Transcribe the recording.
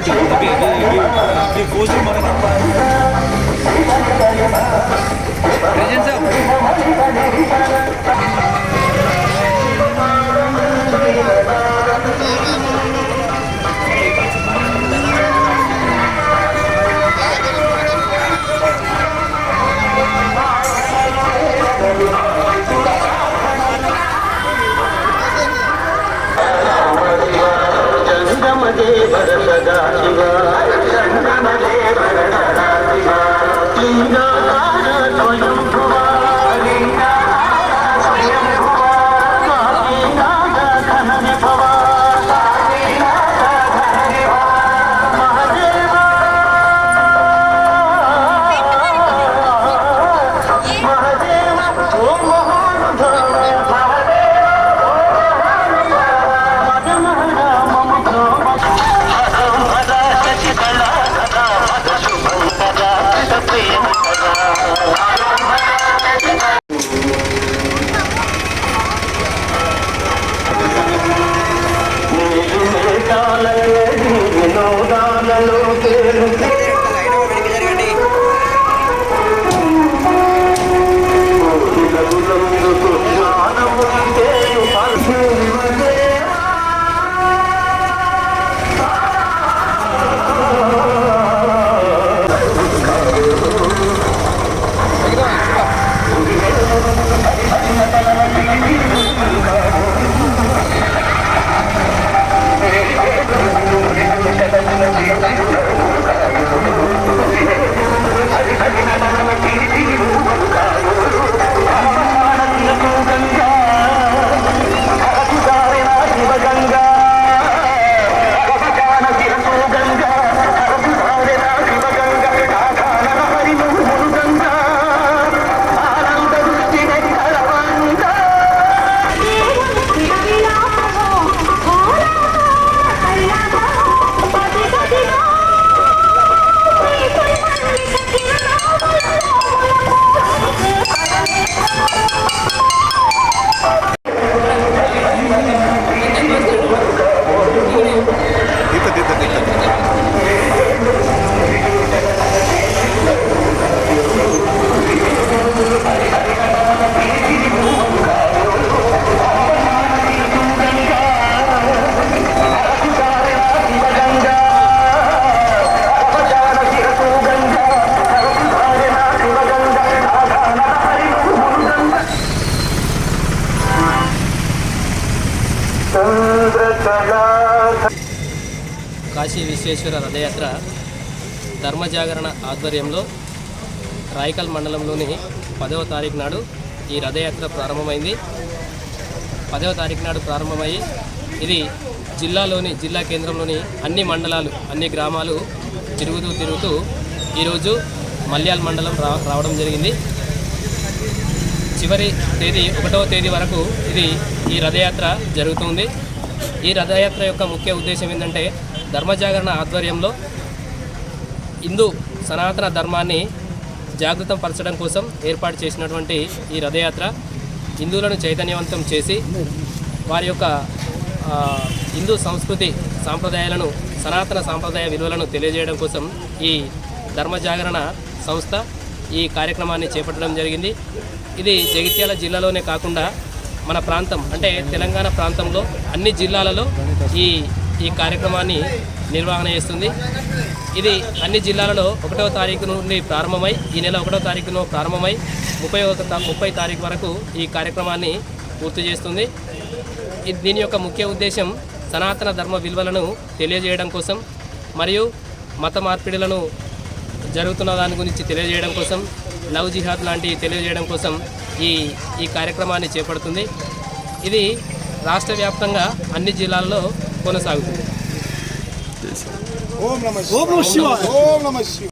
పెట్టుకోండి మీ కోచ్ మనకి కాశీ విశ్వేశ్వర రథయాత్ర ధర్మజాగరణ ఆధ్వర్యంలో రాయకల్ మండలంలోని పదవ తారీఖు నాడు ఈ రథయాత్ర ప్రారంభమైంది. పదవ తారీఖు నాడు ప్రారంభమయ్యి ఇది జిల్లాలోని జిల్లా కేంద్రంలోని అన్ని మండలాలు అన్ని గ్రామాలు తిరుగుతూ తిరుగుతూ ఈరోజు మల్యాల్ మండలం రావడం జరిగింది. చివరి తేదీ ఒకటవ తేదీ వరకు ఇది ఈ రథయాత్ర జరుగుతుంది. ఈ రథయాత్ర యొక్క ముఖ్య ఉద్దేశం ఏంటంటే ధర్మజాగరణ ఆధ్వర్యంలో హిందూ సనాతన ధర్మాన్ని జాగృతం పరచడం కోసం ఏర్పాటు చేసినటువంటి ఈ రథయాత్ర హిందువులను చైతన్యవంతం చేసి వారి యొక్క హిందూ సంస్కృతి సాంప్రదాయాలను సనాతన సాంప్రదాయ విలువలను తెలియజేయడం కోసం ఈ ధర్మజాగరణ సంస్థ ఈ కార్యక్రమాన్ని చేపట్టడం జరిగింది. ఇది జగిత్యాల జిల్లాలోనే కాకుండా మన ప్రాంతం అంటే తెలంగాణ ప్రాంతంలో అన్ని జిల్లాలలో ఈ ఈ కార్యక్రమాన్ని నిర్వహణ చేస్తుంది. ఇది అన్ని జిల్లాలలో ఒకటవ తారీఖు నుండి ప్రారంభమై ఈ నెల ఒకటవ తారీఖును ప్రారంభమై ముప్పై ఒక తా- ముప్పై తారీఖు వరకు ఈ కార్యక్రమాన్ని పూర్తి చేస్తుంది. దీని యొక్క ముఖ్య ఉద్దేశం సనాతన ధర్మ విలువలను తెలియజేయడం కోసం మరియు మత మార్పిడులను జరుగుతున్న దాని గురించి తెలియజేయడం కోసం లవ్ జిహాద్ లాంటివి తెలియజేయడం కోసం ఈ ఈ కార్యక్రమాన్ని చేపడుతుంది. ఇది రాష్ట్ర వ్యాప్తంగా అన్ని జిల్లాల్లో కొనసాగుతుంది. ఓం నమ శివాయ. ఓం నమ శివాయ.